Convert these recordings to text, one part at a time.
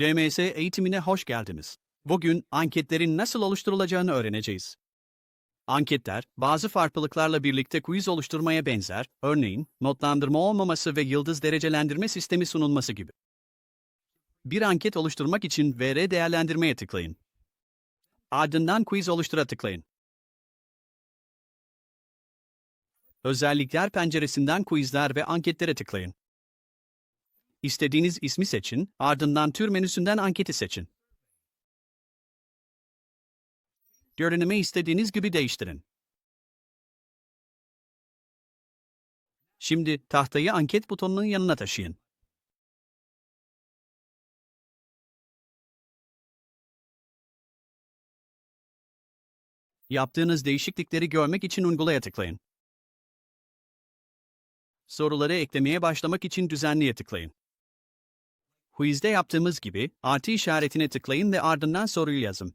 LMS eğitimine hoş geldiniz. Bugün anketlerin nasıl oluşturulacağını öğreneceğiz. Anketler, bazı farklılıklarla birlikte quiz oluşturmaya benzer, örneğin, notlandırma olmaması ve yıldız derecelendirme sistemi sunulması gibi. Bir anket oluşturmak için VR değerlendirmeye tıklayın. Ardından quiz oluştura tıklayın. Özellikler penceresinden quizler ve anketlere tıklayın. İstediğiniz ismi seçin, ardından tür menüsünden anketi seçin. Görünümü istediğiniz gibi değiştirin. Şimdi tahtayı anket butonunun yanına taşıyın. Yaptığınız değişiklikleri görmek için uygulaya tıklayın. Soruları eklemeye başlamak için düzenliye tıklayın. Quizde yaptığımız gibi artı işaretine tıklayın ve ardından soruyu yazın.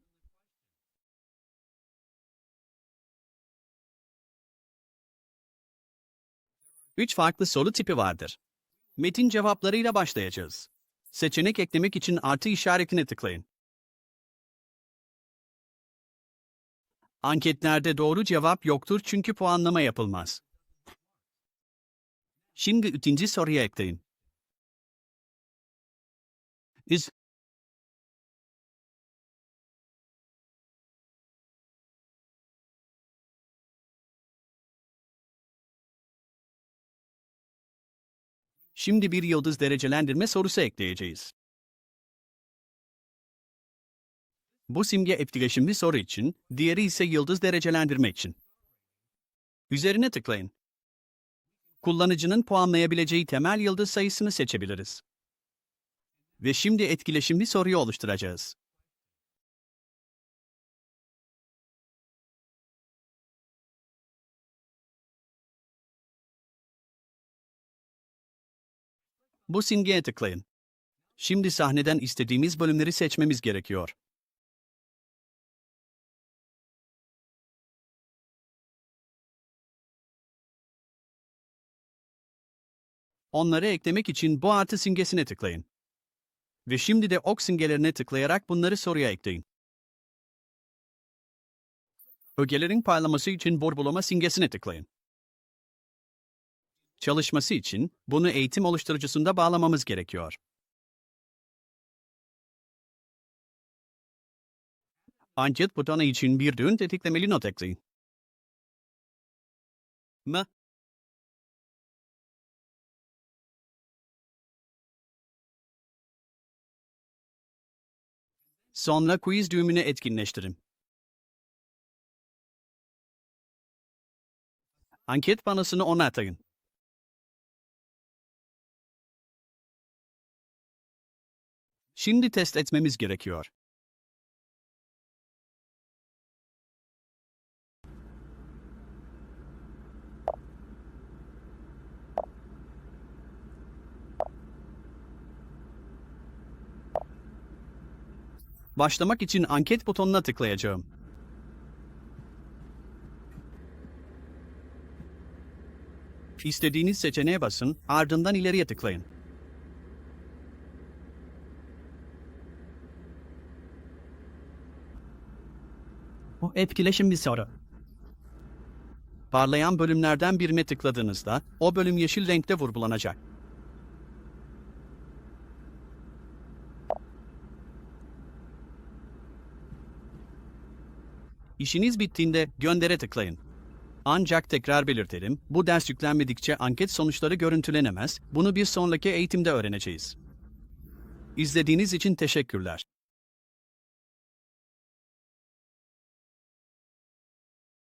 Üç farklı soru tipi vardır. Metin cevaplarıyla başlayacağız. Seçenek eklemek için artı işaretine tıklayın. Anketlerde doğru cevap yoktur çünkü puanlama yapılmaz. Şimdi ikinci soruya ekleyin. Is Şimdi bir yıldız derecelendirme sorusu ekleyeceğiz. Bu simge etkileşimli soru için, diğeri ise yıldız derecelendirme için. Üzerine tıklayın. Kullanıcının puanlayabileceği temel yıldız sayısını seçebiliriz. Ve şimdi etkileşimli soruyu oluşturacağız. Bu simgeye tıklayın. Şimdi sahneden istediğimiz bölümleri seçmemiz gerekiyor. Onları eklemek için bu artı simgesine tıklayın. Ve şimdi de ok simgelerine tıklayarak bunları soruya ekleyin. Ögelerin parlaması için borbulama simgesine tıklayın. Çalışması için bunu eğitim oluşturucusunda bağlamamız gerekiyor. Anket butonu için bir düğün tetiklemeli not ekleyin. M Sonra quiz düğümünü etkinleştirin. Anket panosunu onatlayın. Şimdi test etmemiz gerekiyor. Başlamak için anket butonuna tıklayacağım. İstediğiniz seçeneğe basın, ardından ileriye tıklayın. Bu etkileşim bir soru. Parlayan bölümlerden birine tıkladığınızda o bölüm yeşil renkte vurgulanacak. İşiniz bittiğinde göndere tıklayın. Ancak tekrar belirtelim, bu ders yüklenmedikçe anket sonuçları görüntülenemez, bunu bir sonraki eğitimde öğreneceğiz. İzlediğiniz için teşekkürler.